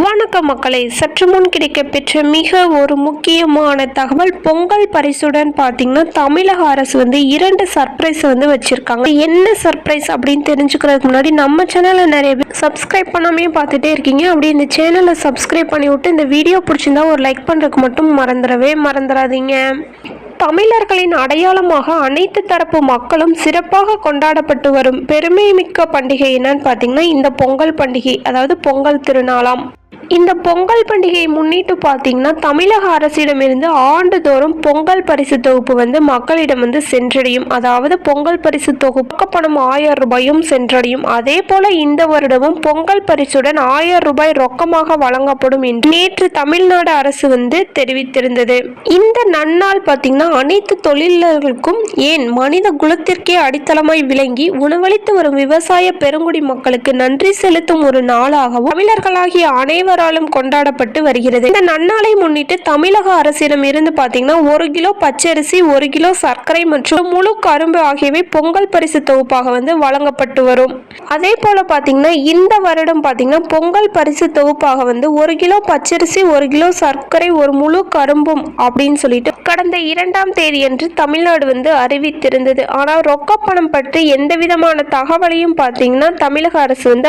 வணக்கம் மக்களை. சற்று முன் கிடைக்கப்பெற்ற மிக ஒரு முக்கியமான தகவல் பொங்கல் பரிசுடன் பார்த்தீங்கன்னா தமிழக அரசு வந்து இரண்டு சர்ப்ரைஸ் வந்து வச்சிருக்காங்க. என்ன சர்ப்ரைஸ் அப்படின்னு தெரிஞ்சுக்கிறதுக்கு முன்னாடி நம்ம சேனலை நிறைய பேர் சப்ஸ்கிரைப் பண்ணாமே பார்த்துட்டே இருக்கீங்க. அப்படி இந்த சேனலை சப்ஸ்கிரைப் பண்ணி விட்டு இந்த வீடியோ பிடிச்சிருந்தா ஒரு லைக் பண்ணுறதுக்கு மட்டும் மறந்துடவே மறந்துடாதீங்க. தமிழர்களின் அடையாளமாக அனைத்து தரப்பு மக்களும் சிறப்பாக கொண்டாடப்பட்டு வரும் பெருமைமிக்க பண்டிகை என்னன்னு பார்த்தீங்கன்னா இந்த பொங்கல் பண்டிகை அதாவது பொங்கல் திருநாளாம். இந்த பொங்கல் பண்டிகையை முன்னிட்டு பார்த்தீங்கன்னா தமிழக அரசிடமிருந்து ஆண்டுதோறும் பொங்கல் பரிசு தொகுப்பு வந்து மக்களிடம் வந்து சென்றடையும். அதாவது பொங்கல் பரிசு தொகுப்பு பணம் ஆயிரம் ரூபாயும் சென்றடையும். அதே போல இந்த வருடமும் பொங்கல் பரிசுடன் ஆயிரம் ரூபாய் ரொக்கமாக வழங்கப்படும் என்று நேற்று தமிழ்நாடு அரசு வந்து தெரிவித்திருந்தது. இந்த நன்னாள் பார்த்தீங்கன்னா அனைத்து தொழிலாளர்களுக்கும் ஏன் மனித குலத்திற்கே அடித்தளமாய் விளங்கி உணவளித்து வரும் விவசாய பெருங்குடி மக்களுக்கு நன்றி செலுத்தும் ஒரு நாளாகவும் தமிழர்களாகிய அனைவராலும் கொண்டாடப்பட்டு வருகிறது. இந்த நன்னாளை முன்னிட்டு தமிழக அரசிடம் இருந்து பார்த்தீங்கன்னா ஒரு கிலோ பச்சரிசி ஒரு கிலோ சர்க்கரை மற்றும் முழு கரும்பு ஆகியவை பொங்கல் பரிசு தொகுப்பாக வந்து வழங்கப்பட்டு வரும். அதே போல பார்த்தீங்கன்னா இந்த வருடம் பார்த்தீங்கன்னா பொங்கல் பரிசு தொகுப்பாக வந்து ஒரு கிலோ பச்சரிசி ஒரு கிலோ சர்க்கரை ஒரு முழு கரும்பும் அப்படின்னு சொல்லிட்டு கடந்த ஏழாம் தேதியன்று தமிழ்நாடு வந்து அறிவித்திருந்தது. ஆனால் ரொக்கப்பணம் பற்றி எந்த விதமான தகவலையும் பார்த்தீங்கன்னா தமிழக அரசு வந்து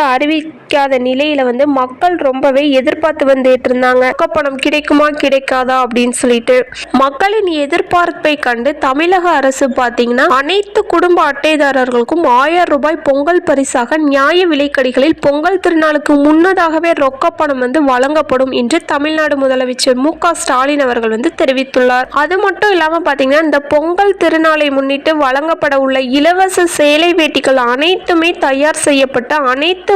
கிடைக்காத நிலையில வந்து மக்கள் ரொம்பவே எதிர்பார்த்து வந்துட்டு இருந்தாங்க ரொக்கப்பணம் கிடைக்குமா கிடைக்காதா அப்படின்னு சொல்லிட்டு. மக்களின் எதிர்பார்ப்பை கண்டு தமிழக அரசு பார்த்தீங்கன்னா அனைத்து குடும்ப அட்டைதாரர்களுக்கும் ஆயிரம் ரூபாய் பொங்கல் பரிசாக நியாய விலைக்கடிகளில் பொங்கல் திருநாளுக்கு முன்னதாகவே ரொக்கப்பணம் வந்து வழங்கப்படும் என்று தமிழ்நாடு முதலமைச்சர் மு க ஸ்டாலின் அவர்கள் வந்து தெரிவித்துள்ளார். அது மட்டும் இல்லாம பாத்தீங்கன்னா இந்த பொங்கல் திருநாளை முன்னிட்டு வழங்கப்பட உள்ள இலவச சேலை வேட்டிகள் அனைத்துமே தயார் செய்யப்பட்ட அனைத்து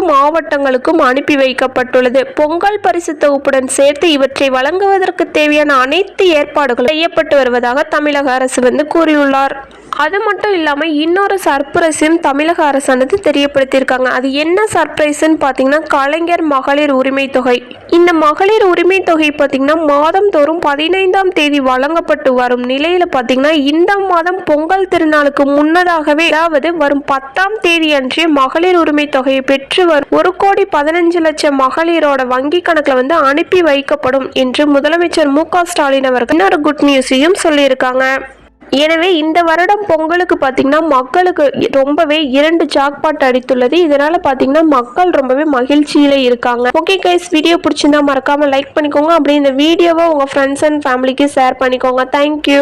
மாவட்டங்களுக்கும் அனுப்பி வைக்கப்பட்டுள்ளது. பொங்கல் பரிசு தொகுப்புடன் சேர்த்து இவற்றை வழங்குவதற்கு தேவையான அனைத்து ஏற்பாடுகளும் செய்யப்பட்டு வருவதாக தமிழக அரசு வந்து கூறியுள்ளார். அது மட்டும் இல்லாமல் இன்னொரு சர்ப்ரைஸையும் தமிழக அரசானது தெரியப்படுத்தியிருக்காங்க. அது என்ன சர்ப்ரைஸ்ன்னு பார்த்தீங்கன்னா கலைஞர் மகளிர் உரிமை தொகை. இந்த மகளிர் உரிமை தொகை பார்த்தீங்கன்னா மாதந்தோறும் பதினைந்தாம் தேதி வழங்கப்பட்டு வரும் நிலையில் பார்த்தீங்கன்னா இந்த மாதம் பொங்கல் திருநாளுக்கு முன்னதாகவே அதாவது வரும் பத்தாம் தேதி அன்றே மகளிர் உரிமை தொகையை பெற்று வரும் ஒரு கோடி பதினஞ்சு லட்சம் மகளிரோட வங்கி கணக்கில் வந்து அனுப்பி வைக்கப்படும் என்று முதலமைச்சர் மு க ஸ்டாலின் அவர்கள் இன்னொரு குட் நியூஸையும் சொல்லியிருக்காங்க. எனவே இந்த வருடம் பொங்கலுக்கு பார்த்தீங்கன்னா மக்களுக்கு ரொம்பவே இரண்டு ஜாக்பாட் அடித்துள்ளது. இதனால பார்த்தீங்கன்னா மக்கள் ரொம்பவே மகிழ்ச்சியில இருக்காங்க. ஓகே கைஸ் வீடியோ பிடிச்சிருந்தா மறக்காம லைக் பண்ணிக்கோங்க. அப்படி இந்த வீடியோவை உங்க ஃப்ரெண்ட்ஸ் அண்ட் ஃபேமிலிக்கு ஷேர் பண்ணிக்கோங்க. Thank you